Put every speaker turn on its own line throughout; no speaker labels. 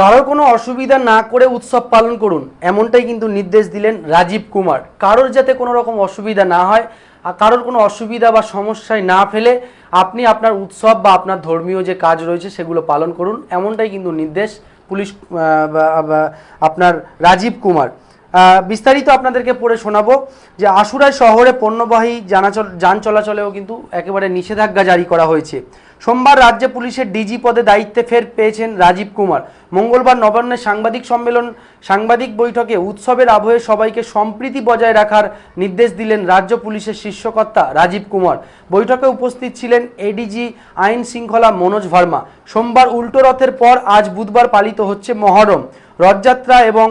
কারোর কোনো অসুবিধা না করে উৎসব পালন করুন, এমনটাই কিন্তু নির্দেশ দিলেন রাজীব কুমার। কারোর যাতে কোনো রকম অসুবিধা না হয় আর কারোর কোনো অসুবিধা বা সমস্যায় না ফেলে আপনি আপনার উৎসব বা আপনার ধর্মীয় যে কাজ রয়েছে সেগুলো পালন করুন, এমনটাই কিন্তু নির্দেশ পুলিশ আপনার রাজীব কুমার। বিস্তারিত আপনাদেরকে পড়ে শোনাবো যে আশুরায় শহরে পণ্যবাহী যান চলাচলেও কিন্তু একেবারে নিষেধাজ্ঞা জারি করা হয়েছে। সোমবার রাজ্য পুলিশের ডিজি পদে দায়িত্বে ফের পেয়েছেন রাজীব কুমার। মঙ্গলবার নবান্নে সাংবাদিক সম্মেলন, সাংবাদিক বৈঠকে উৎসবের আবহে সবাইকে সম্প্রীতি বজায় রাখার নির্দেশ দিলেন রাজ্য পুলিশের শীর্ষকর্তা রাজীব কুমার। বৈঠকে উপস্থিত ছিলেন এডিজি আইন শৃঙ্খলা মনোজ ভার্মা। সোমবার উল্টো রথের পর আজ বুধবার পালিত হচ্ছে মহরম। রথযাত্রা এবং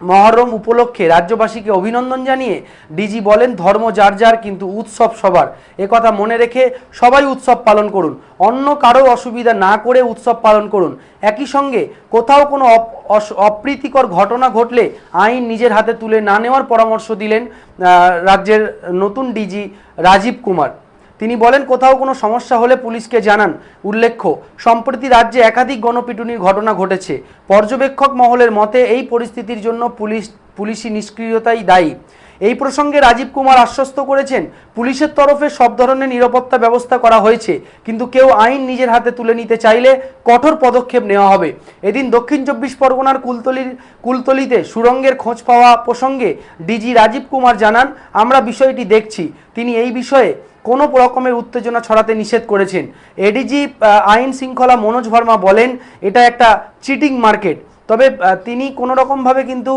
মহরম উপলক্ষে রাজ্যবাসীকে অভিনন্দন জানিয়ে ডিজি বলেন, ধর্ম যার যার, কিন্তু উৎসব সবার। কথা মনে রেখে সবাই উৎসব পালন করুন। অন্য কারও অসুবিধা না করে উৎসব পালন করুন। একই সঙ্গে কোথাও কোনো অপ্রীতিকর ঘটনা ঘটলে আইন নিজের হাতে তুলে না নেওয়ার পরামর্শ দিলেন রাজ্যের নতুন ডিজি রাজীব কুমার। তিনি বলেন, কোথাও কোনো সমস্যা হলে পুলিশকে জানান। উল্লেখ্য, সম্প্রতি রাজ্যে একাধিক গণপিটুনির ঘটনা ঘটেছে। পর্যবেক্ষক মহলের মতে, এই পরিস্থিতির জন্য পুলিশ, পুলিশি নিষ্ক্রিয়তাই দায়ী। এই প্রসঙ্গে রাজীব কুমার আশ্বস্ত করেছেন, পুলিশের তরফে সব ধরনের নিরাপত্তা ব্যবস্থা করা হয়েছে, কিন্তু কেউ আইন নিজের হাতে তুলে নিতে চাইলে কঠোর পদক্ষেপ নেওয়া হবে। এদিন দক্ষিণ চব্বিশ পরগনার কুলতলির, কুলতলিতে সুরঙ্গের খোঁজ পাওয়া প্রসঙ্গে ডিজি রাজীব কুমার জানান, আমরা বিষয়টি দেখছি। তিনি এই বিষয়ে কোনো রকমের উত্তেজনা ছড়াতে নিষেধ করেছেন। এডিজি আইন শৃঙ্খলা মনোজ ভার্মা বলেন, এটা একটা চিটিং মার্কেট তবে তিনি কোনো রকমভাবে কিন্তু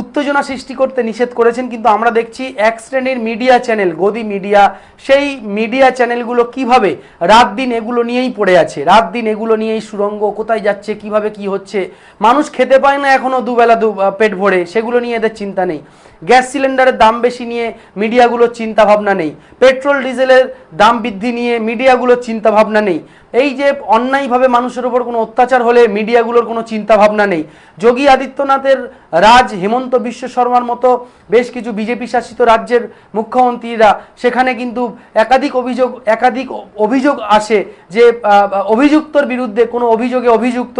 উত্তেজনা সৃষ্টি করতে নিষেধ করেছেন, কিন্তু আমরা দেখছি এক শ্রেণির মিডিয়া চ্যানেল, গদি মিডিয়া, সেই মিডিয়া চ্যানেলগুলো কীভাবে রাত দিন এগুলো নিয়েই পড়ে আছে? রাত দিন এগুলো নিয়েই সুরঙ্গ, কোথায় যাচ্ছে, কীভাবে কি হচ্ছে? মানুষ খেতে পায় না এখনও দুবেলা দু পেট ভরে, সেগুলো নিয়ে এদের চিন্তা নেই। গ্যাস সিলিন্ডারের দাম বেশি নিয়ে মিডিয়াগুলোর চিন্তা ভাবনা নেই। পেট্রোল, ডিজেলের দাম বৃদ্ধি নিয়ে মিডিয়াগুলোর চিন্তা ভাবনা নেই। এই যে অন্যায়ভাবে মানুষের উপর কোনো অত্যাচার হলে মিডিয়াগুলোর কোনো চিন্তা ভাবনা নেই। যোগী আদিত্যনাথের রাজ হেমন্ত বিশ্ব শর্মার মতো বেশ কিছু বিজেপি শাসিত রাজ্যের মুখ্যমন্ত্রীরা সেখানে কিন্তু একাধিক অভিযোগ একাধিক অভিযোগ আসে যে অভিযুক্তর বিরুদ্ধে কোনো অভিযোগে অভিযুক্ত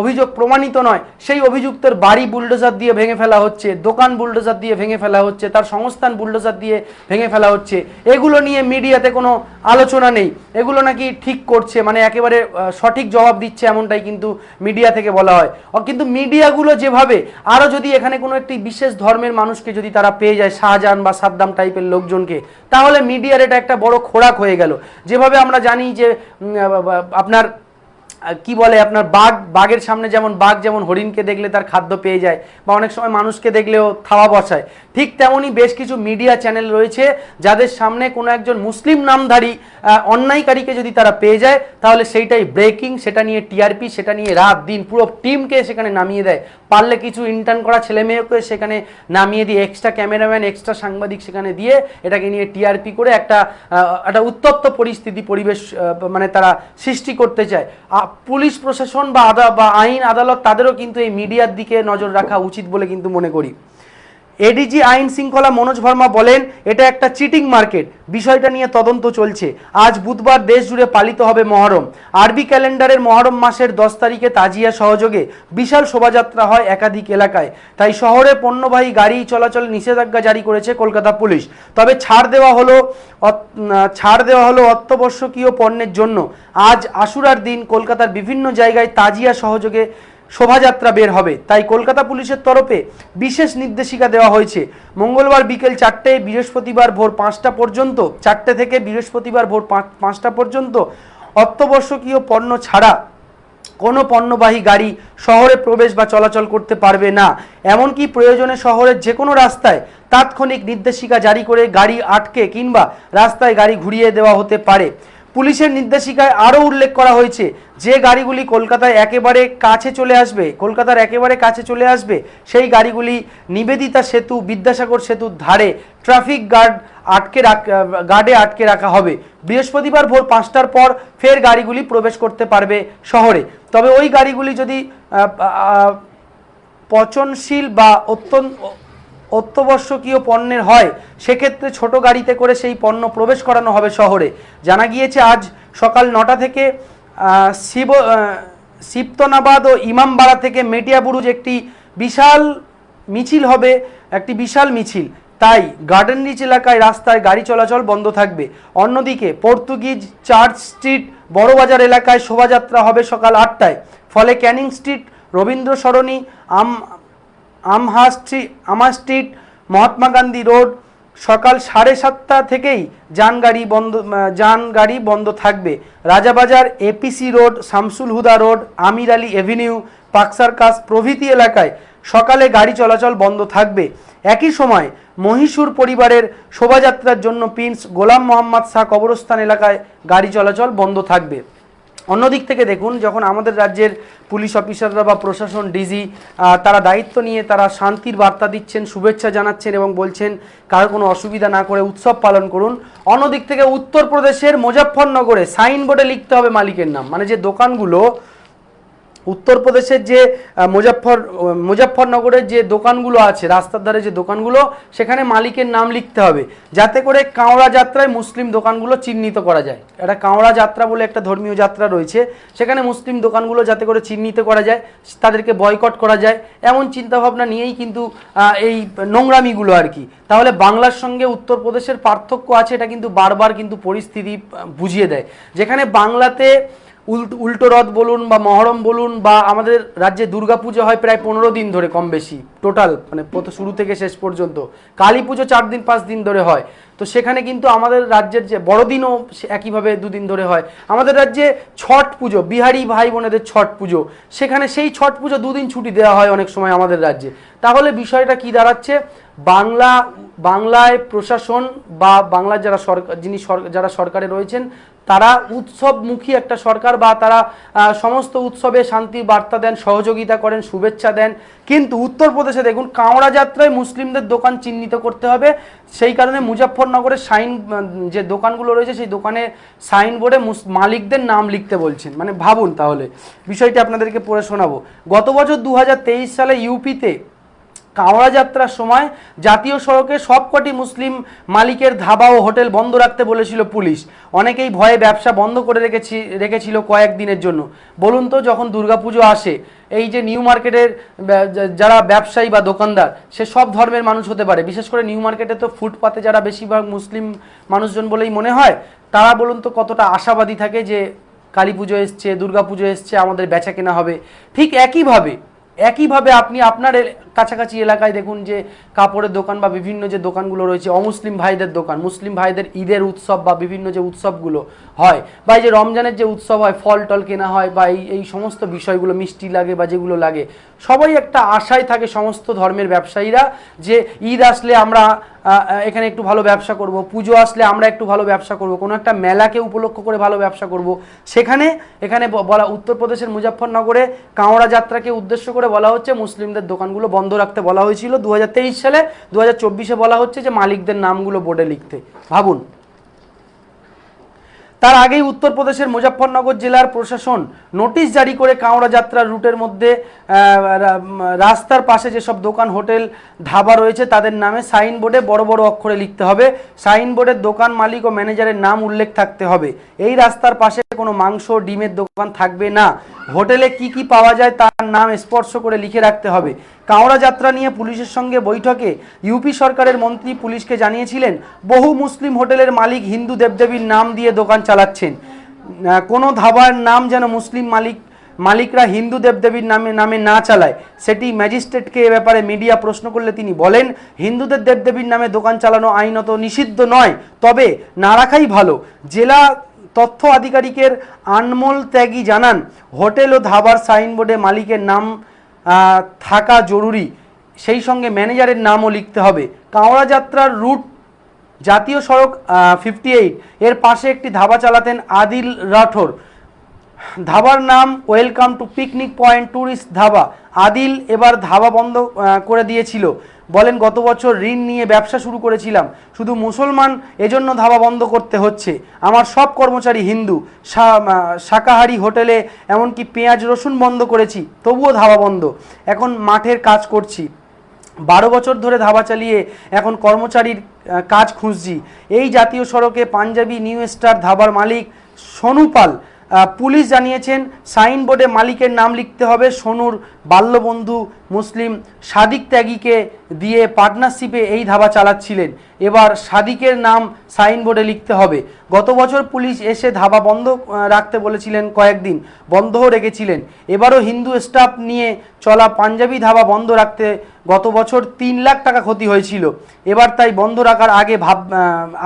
অভিযোগ প্রমাণিত নয়। সেই অভিযুক্তের বাড়ি বুলডোজার দিয়ে ভেঙে ফেলা হচ্ছে, দোকান বুলডোজার দিয়ে ভেঙে ফেলা হচ্ছে, তার সংস্থান বুলডোজার দিয়ে ভেঙে ফেলা হচ্ছে। এগুলো নিয়ে মিডিয়াতে কোনো আলোচনা নেই। এগুলো নাকি ঠিক করছে মানে একেবারে সঠিক জবাব দিচ্ছে এমনটাই কিন্তু মিডিয়া থেকে বলা হয়। কিন্তু মিডিয়াগুলো যেভাবে আরও যদি এখানে কোনো একটি বিশেষ ধর্মের মানুষকে যদি তারা পেয়ে যায়, শাহজাহান বা সাদ্দাম টাইপের লোকজনকে, তাহলে মিডিয়ার এটা একটা বড় খোরাক হয়ে গেল। যেভাবে আমরা জানি যে আপনার কি বলে আপনার বাঘ? বাঘের সামনে যেমন বাঘ যেমন হরিণকে দেখলে তার খাদ্য পেয়ে যায়, বা অনেক সময় মানুষকে দেখলেও থাওয়া বসায়, ঠিক তেমনই বেশ কিছু মিডিয়া চ্যানেল রয়েছে যাদের সামনে কোনো একজন মুসলিম নামধারী অন্যায়কারীকে যদি তারা পেয়ে যায়, তাহলে সেইটাই ব্রেকিং সেটা নিয়ে টিআরপি, সেটা নিয়ে রাত দিন পুরো টিমকে সেখানে নামিয়ে দেয়। পারলে কিছু ইন্টার্ন করা ছেলে মেয়েকে সেখানে নামিয়ে দিয়ে এক্সট্রা ক্যামেরাম্যান এক্সট্রা সাংবাদিক সেখানে দিয়ে এটাকে নিয়ে টিআরপি করে একটা একটা উত্তপ্ত পরিস্থিতি, পরিবেশ মানে তারা সৃষ্টি করতে চায়। পুলিশ প্রশাসন বা আদা, বা আইন, আদালত তাদেরও কিন্তু এই মিডিয়ার দিকে নজর রাখা উচিত বলে কিন্তু মনে করি। এডিজি আইন শৃঙ্খলা মনোজ ভার্মা বলেন, এটা একটা চিটিং মার্কেট। বিষয়টা নিয়ে তদন্ত চলছে। আজ বুধবার দেশ জুড়ে পালিত হবে মহরম। আরবি ক্যালেন্ডারের মহরম মাসের দশ তারিখে তাজিয়া সহযোগে বিশাল শোভাযাত্রা হয় একাধিক এলাকায়। তাই শহরে পণ্যবাহী গাড়ি চলাচল নিষেধাজ্ঞা জারি করেছে কলকাতা পুলিশ। তবে ছাড় দেওয়া হলো ছাড় দেওয়া হলো অত্যাবশ্যকীয় পণ্যের জন্য। আজ আশুরার দিন কলকাতার বিভিন্ন জায়গায় তাজিয়া সহযোগে শোভাযাত্রা বের হবে। তাই কলকাতা পুলিশের তরফে বিশেষ নির্দেশিকা দেওয়া হয়েছে। মঙ্গলবার বিকেল চারটে, বৃহস্পতিবার ভোর পাঁচটা পর্যন্ত, চারটে থেকে বৃহস্পতিবার ভোর পাঁচটা পর্যন্ত অত্যাবশ্যকীয় পণ্য ছাড়া কোনো পণ্যবাহী গাড়ি শহরে প্রবেশ বা চলাচল করতে পারবে না। এমনকি প্রয়োজনে শহরের যে কোনো রাস্তায় তাৎক্ষণিক নির্দেশিকা জারি করে গাড়ি আটকে কিংবা রাস্তায় গাড়ি ঘুরিয়ে দেওয়া হতে পারে। পুলিশের নির্দেশিকায় আরও উল্লেখ করা হয়েছে, যে গাড়িগুলি কলকাতায় একেবারে কাছে চলে আসবে, কলকাতার একেবারে কাছে চলে আসবে, সেই গাড়িগুলি নিবেদিতা সেতু, বিদ্যাসাগর সেতুর ধারে ট্রাফিক গার্ড আটকে গার্ডে আটকে রাখা হবে। বৃহস্পতিবার ভোর পাঁচটার পর ফের গাড়িগুলি প্রবেশ করতে পারবে শহরে। তবে ওই গাড়িগুলি যদি পচনশীল বা অত্যন্ত অত্যাবশ্যকীয় পণ্যের হয় সেক্ষেত্রে ছোট গাড়িতে করে সেই পণ্য প্রবেশ করানো হবে শহরে। জানা গিয়েছে আজ সকাল নটা থেকে শিব আহ, সিপ্তনাবাদ ও ইমামবাড়া থেকে মেটিয়াবুরুজ একটি বিশাল মিছিল হবে একটি বিশাল মিছিল। তাই গার্ডেন রিচ এলাকায় রাস্তায় গাড়ি চলাচল বন্ধ থাকবে। অন্যদিকে পর্তুগিজ চার্চ স্ট্রিট বড়বাজার এলাকায় শোভাযাত্রা হবে সকাল আটটায়। ফলে ক্যানিং স্ট্রিট রবীন্দ্র সরণি আম আমহা Street Street Mahatma Gandhi Road সকাল সাড়ে সাতটা থেকেই যান গাড়ি বন্ধ যান গাড়ি বন্ধ থাকবে। Rajabazar, APC Road, Shamsul Huda Road, Amir Ali Avenue Park Circus প্রভৃতি এলাকায় সকালে গাড়ি চলাচল বন্ধ থাকবে। একই সময় মহীশূর পরিবারের শোভাযাত্রার জন্য প্রিন্স গোলাম মোহাম্মদ শাহ কবরস্থান এলাকায় গাড়ি চলাচল বন্ধ থাকবে। অন্যদিক থেকে দেখুন, যখন আমাদের রাজ্যের পুলিশ অফিসাররা বা প্রশাসন, ডিজি তারা দায়িত্ব নিয়ে তারা শান্তির বার্তা দিচ্ছেন, শুভেচ্ছা জানাচ্ছেন এবং বলছেন, কারও কোনো অসুবিধা না করে উৎসব পালন করুন। অন্যদিক থেকে উত্তরপ্রদেশের মুজফ্ফরনগরে সাইনবোর্ডে লিখতে হবে মালিকের নাম। মানে যে দোকানগুলো উত্তরপ্রদেশের যে আহ, মুজাফফর যে দোকানগুলো আছে রাস্তার ধারে যে দোকানগুলো সেখানে মালিকের নাম লিখতে হবে। যাতে করে কাঁওড়া যাত্রায় মুসলিম দোকানগুলো চিহ্নিত করা যায়। একটা কাঁওড়া যাত্রা বলে একটা ধর্মীয় যাত্রা রয়েছে। সেখানে মুসলিম দোকানগুলো যাতে করে চিহ্নিত করা যায় তাদেরকে বয়কট করা যায়। এমন চিন্তাভাবনা নিয়েই কিন্তু এই নোংরামিগুলো আর কি। তাহলে বাংলার সঙ্গে উত্তরপ্রদেশের পার্থক্য আছে এটা কিন্তু বারবার কিন্তু পরিস্থিতি বুঝিয়ে দেয়। যেখানে বাংলাতে উল্টো রথ বলুন বা মহরম বলুন বা আমাদের রাজ্যে দুর্গাপুজো হয় প্রায় পনেরো দিন ধরে কম বেশি টোটাল মানে শুরু থেকে শেষ পর্যন্ত। কালী পুজো চার দিন, পাঁচ দিন ধরে হয়। তো সেখানে কিন্তু আমাদের রাজ্যের যে বড়দিনও একইভাবে দুদিন ধরে হয়। আমাদের রাজ্যে ছট পুজো, বিহারি ভাই বোনেদের ছট পুজো, সেখানে সেই ছট পুজো দুদিন ছুটি দেওয়া হয় অনেক সময় আমাদের রাজ্যে। তাহলে বিষয়টা কি দাঁড়াচ্ছে? বাংলা, বাংলায় প্রশাসন বা বাংলার যারা সরকার যিনি যারা সরকারে রয়েছেন তারা উৎসবমুখী একটা সরকার বা তারা সমস্ত উৎসবে শান্তির বার্তা দেন, সহযোগিতা করেন, শুভেচ্ছা দেন। কিন্তু উত্তরপ্রদেশে দেখুন, কাঁওড়া যাত্রায় মুসলিমদের দোকান চিহ্নিত করতে হবে। সেই কারণে মুজাফফরনগরের সাইন, যে দোকানগুলো রয়েছে, সেই দোকানে সাইনবোর্ডে মালিকদের নাম লিখতে বলছেন। মানে ভাবুন তাহলে। বিষয়টি আপনাদেরকে পড়ে শোনাবো। গত বছর দু হাজার তেইশ সালে ইউপিতে কাঁওড়া যাত্রার সময় জাতীয় সড়কে সবকটি মুসলিম মালিকের ধাবা ও হোটেল বন্ধ রাখতে বলেছিল পুলিশ। অনেকেই ভয়ে ব্যবসা বন্ধ করে রেখেছি, রেখেছিল কয়েকদিনের জন্য। বলুন তো, যখন দুর্গাপুজো আসে, এই যে নিউ মার্কেটের যারা ব্যবসায়ী বা দোকানদার, সে সব ধর্মের মানুষ হতে পারে। বিশেষ করে নিউ মার্কেটে তো ফুটপাতে যারা বেশিরভাগ মুসলিম মানুষজন বলেই মনে হয়, তারা বলুন তো কতটা আশাবাদী থাকে যে কালী পুজো এসছে দুর্গা পুজো এসছে, আমাদের বেচা কেনা হবে। ঠিক একইভাবে একইভাবে আপনি আপনার কাছাকাছি এলাকায় দেখুন যে কাপড়ের দোকান বা বিভিন্ন যে দোকানগুলো রয়েছে, অমুসলিম ভাইদের দোকান, মুসলিম ভাইদের ঈদের উৎসব বা বিভিন্ন যে উৎসবগুলো হয় বা এই যে রমজানের যে উৎসব হয় ফল টল কেনা হয় বা এই এই সমস্ত বিষয়গুলো মিষ্টি লাগে বা যেগুলো লাগে সবাই একটা আশায় থাকে সমস্ত ধর্মের ব্যবসায়ীরা যে ঈদ আসলে আমরা এখানে একটু ভালো ব্যবসা করব, পুজো আসলে আমরা একটু ভালো ব্যবসা করব, কোনো একটা মেলাকে উপলক্ষ করে ভালো ব্যবসা করব। সেখানে, এখানে বলা উত্তরপ্রদেশের মুজাফফরনগরে কাঁওড়া যাত্রাকে উদ্দেশ্য করে বলা হচ্ছে, মুসলিমদের দোকানগুলো বন্ধ রাখতে বলা হয়েছিল। দু সালে দু হাজার বলা হচ্ছে যে মালিকদের নামগুলো বোর্ডে লিখতে। ভাবুন। তার আগেই উত্তরপ্রদেশের মুজাফফরনগর জেলার প্রশাসন নোটিশ জারি করে কাঁওড়া যাত্রার রুটের মধ্যে রাস্তার পাশে যেসব দোকান, হোটেল, ধাবা রয়েছে, তাদের নামে সাইনবোর্ডে বড় বড় অক্ষরে লিখতে হবে। সাইনবোর্ডের দোকান মালিক ও ম্যানেজারের নাম উল্লেখ থাকতে হবে। এই রাস্তার পাশে কোনো মাংস, ডিমের দোকান থাকবে না। হোটেলে কি কি পাওয়া যায় তার নাম স্পর্শ করে লিখে রাখতে হবে। কাঁওড়া যাত্রা নিয়ে পুলিশের সঙ্গে বৈঠকে ইউপি সরকারের মন্ত্রী পুলিশকে জানিয়েছিলেন, বহু মুসলিম হোটেলের মালিক হিন্দু দেবদেবীর নাম দিয়ে দোকান চালাচ্ছেন। কোনো ধাবার নাম যেন মুসলিম মালিক, মালিকরা হিন্দু দেবদেবীর নামে নামে না চালায়, সেটি ম্যাজিস্ট্রেটকে এ ব্যাপারে মিডিয়া প্রশ্ন করলে তিনি বলেন, হিন্দুদের দেবদেবীর নামে দোকান চালানো আইনত নিষিদ্ধ নয়, তবে না রাখাই ভালো। জেলা তথ্য আধিকারিকের আনমোল ত্যাগী জানান, হোটেল ও ধাবার সাইনবোর্ডে মালিকের নাম থাকা জরুরি। সেই সঙ্গে ম্যানেজারের নামও লিখতে হবে। কাঁওড়া যাত্রার রুট, জাতীয় সড়ক ফিফটি এইট এর পাশে একটি ধাবা চালাতেন আদিল রাঠোর। ধাবার নাম welcome to picnic point tourist dhaba. Adil এবার ধাবা বন্ধ করে দিয়েছিল। বলেন, গত বছর ঋণ নিয়ে ব্যবসা শুরু করেছিলাম। শুধু মুসলমান এজন্য ধাবা বন্ধ করতে হচ্ছে। আমার সব কর্মচারী হিন্দু। শাকাহারি হোটেলে এমনকি পেঁয়াজ, রসুন বন্ধ করেছি, তবুও ধাবা বন্ধ। এখন মাঠের কাজ করছি। বারো বছর ধরে ধাবা চালিয়ে এখন কর্মচারীর কাজ খুঁজছি। এই জাতীয় সড়কে পাঞ্জাবি নিউ স্টার ধাবার মালিক সোনু পাল পুলিশ জানিয়েছেন, সাইনবোর্ডে মালিকের নাম লিখতে হবে সোনুর বাল্যবন্ধু মুসলিম। সাদিক ত্যাগীকে দিয়ে পার্টনারশিপে এই ধাবা চালাচ্ছিলেন। এবার সাদিকের নাম সাইনবোর্ডে লিখতে হবে। গত বছর পুলিশ এসে ধাবা বন্ধ রাখতে বলেছিলেন কয়েকদিন, বন্ধও রেখেছিলেন। এবারও হিন্দু স্টাফ নিয়ে চলা পাঞ্জাবি ধাবা বন্ধ রাখতে গত বছর তিন লাখ টাকা ক্ষতি হয়েছিল। এবার তাই বন্ধ রাখার আগে ভাব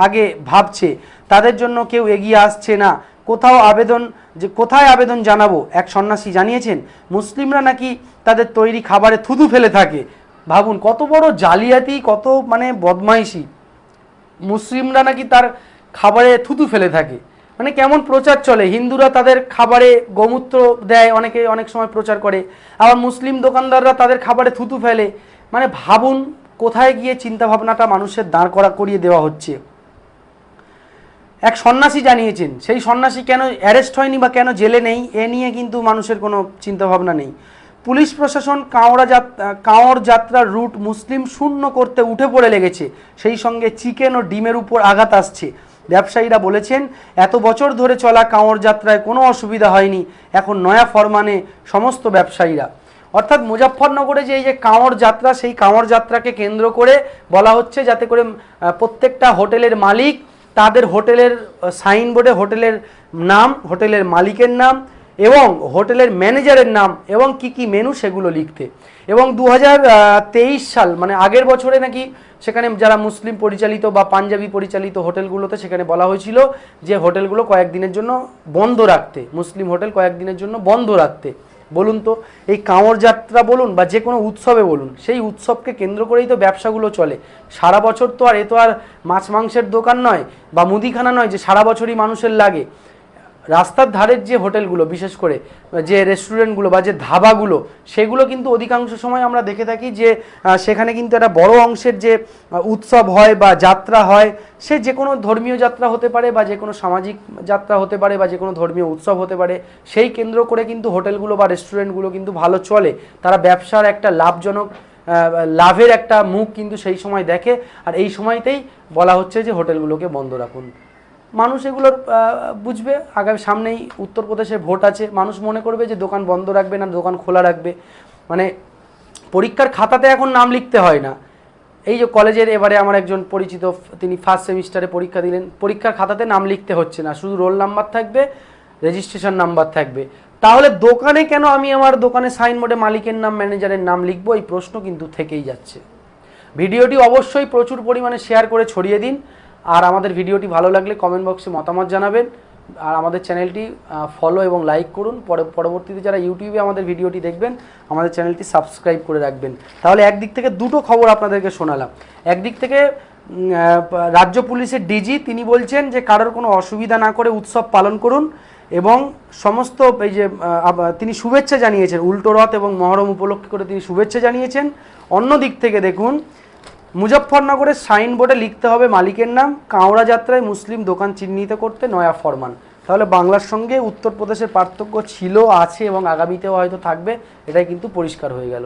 আগে ভাবছে। তাদের জন্য কেউ এগিয়ে আসছে না। কোথাও আবেদন যে কোথায় আবেদন জানাব, এক সন্ন্যাসী জানিয়েছেন, মুসলিমরা নাকি তাদের তৈরি খাবারে থুতু ফেলে থাকে। ভাবুন, কত বড় জালিয়াতি, কত মানে বদমাইশি। মুসলিমরা নাকি তার খাবারে থুতু ফেলে থাকে। মানে কেমন প্রচার চলে? হিন্দুরা তাদের খাবারে গোমূত্র দেয়, অনেকে অনেক সময় প্রচার করে। আবার মুসলিম দোকানদাররা তাদের খাবারে থুতু ফেলে। মানে ভাবুন, কোথায় গিয়ে চিন্তা ভাবনাটা মানুষের দাঁড় করা করিয়ে দেওয়া হচ্ছে। এক সন্ন্যাসী জানিয়েছেন, সেই সন্ন্যাসী কেন অ্যারেস্ট হয়নি বা কেন জেলে নেই, এ নিয়ে কিন্তু মানুষের কোনো চিন্তাভাবনা নেই। পুলিশ প্রশাসন কাঁওড়া যাত্রা কাঁওড় যাত্রার রুট মুসলিম শূন্য করতে উঠে পড়ে লেগেছে। সেই সঙ্গে চিকেন ও ডিমের উপর আঘাত আসছে। ব্যবসায়ীরা বলেছেন, এত বছর ধরে চলা কাঁওড় যাত্রায় কোনো অসুবিধা হয়নি। এখন নয়া ফরমানে সমস্ত ব্যবসায়ীরা। অর্থাৎ মুজাফফরনগরে যে এই যে কাঁওড় যাত্রা, সেই কাঁওড় যাত্রাকে কেন্দ্র করে বলা হচ্ছে যাতে করে প্রত্যেকটা হোটেলের মালিক তাদের হোটেলের সাইনবোর্ডে হোটেলের নাম, হোটেলের মালিকের নাম এবং হোটেলের ম্যানেজারের নাম এবং কি কি মেনু সেগুলো লিখতে। এবং দু হাজার তেইশ সাল মানে আগের বছরে নাকি সেখানে যারা মুসলিম পরিচালিত বা পাঞ্জাবি পরিচালিত হোটেলগুলোতে সেখানে বলা হয়েছিল যে হোটেলগুলো কয়েকদিনের জন্য বন্ধ রাখতে, মুসলিম হোটেল কয়েকদিনের জন্য বন্ধ রাখতে। বলুন তো, এই কাঁওড় যাত্রা বলুন বা যে কোনো উৎসবে বলুন, সেই উৎসবকে কেন্দ্র করেই তো ব্যবসাগুলো চলে। সারা বছর তো আর এ তো আর মাছ মাংসের দোকান নয় বা মুদিখানা নয় যে সারা বছরই মানুষের লাগে। রাস্তার ধারের যে হোটেলগুলো, বিশেষ করে যে রেস্টুরেন্টগুলো বা যে ধাবাগুলো, সেগুলো কিন্তু অধিকাংশ সময় আমরা দেখে থাকি যে সেখানে কিন্তু একটা বড় অংশের যে উৎসব হয় বা যাত্রা হয়, সে যে কোনো ধর্মীয় যাত্রা হতে পারে বা যে কোনো সামাজিক যাত্রা হতে পারে বা যে কোনো ধর্মীয় উৎসব হতে পারে, সেই কেন্দ্র করে কিন্তু হোটেলগুলো বা রেস্টুরেন্টগুলো কিন্তু ভালো চলে। তারা ব্যবসার একটা লাভজনক লাভের একটা মুখ কিন্তু সেই সময় দেখে, আর এই সময়তেই বলা হচ্ছে যে হোটেলগুলোকে বন্ধ রাখুন। মানুষ এগুলোর বুঝবে। আগামী সামনেই উত্তরপ্রদেশে ভোট আছে। মানুষ মনে করবে যে দোকান বন্ধ রাখবে না, দোকান খোলা রাখবে। মানে পরীক্ষার খাতাতে এখন নাম লিখতে হয় না। এই যে কলেজের এবারে আমার একজন পরিচিত, তিনি ফার্স্ট সেমিস্টারে পরীক্ষা দিলেন। পরীক্ষার খাতাতে নাম লিখতে হচ্ছে না। শুধু রোল নাম্বার থাকবে রেজিস্ট্রেশন নাম্বার থাকবে। তাহলে দোকানে কেন আমি আমার দোকানে সাইনবোর্ডে মালিকের নাম ম্যানেজারের নাম লিখব? এই প্রশ্ন কিন্তু থেকেই যাচ্ছে। ভিডিওটি অবশ্যই প্রচুর পরিমাণে শেয়ার করে ছড়িয়ে দিন। আর আমাদের ভিডিওটি ভালো লাগলে কমেন্ট বক্সে মতামত জানাবেন। আর আমাদের চ্যানেলটি ফলো এবং লাইক করুন। পরে পরবর্তীতে যারা ইউটিউবে আমাদের ভিডিওটি দেখবেন, আমাদের চ্যানেলটি সাবস্ক্রাইব করে রাখবেন। তাহলে একদিক থেকে দুটো খবর আপনাদেরকে শোনালাম। একদিক থেকে রাজ্য পুলিশের ডিজি তিনি বলছেন যে কারোর কোনো অসুবিধা না করে উৎসব পালন করুন এবং সমস্ত এই যে তিনি শুভেচ্ছা জানিয়েছেন, উল্টো রথ এবং মহরম উপলক্ষে করে তিনি শুভেচ্ছা জানিয়েছেন। অন্য দিক থেকে দেখুন মুজফ্ফরনগরের সাইনবোর্ডে লিখতে হবে মালিকের নাম, কাঁওড়া যাত্রায় মুসলিম দোকান চিহ্নিত করতে নয়া ফরমান। তাহলে বাংলার সঙ্গে উত্তরপ্রদেশের পার্থক্য ছিল, আছে এবং আগামীতেও হয়তো থাকবে, এটাই কিন্তু পরিষ্কার হয়ে গেল।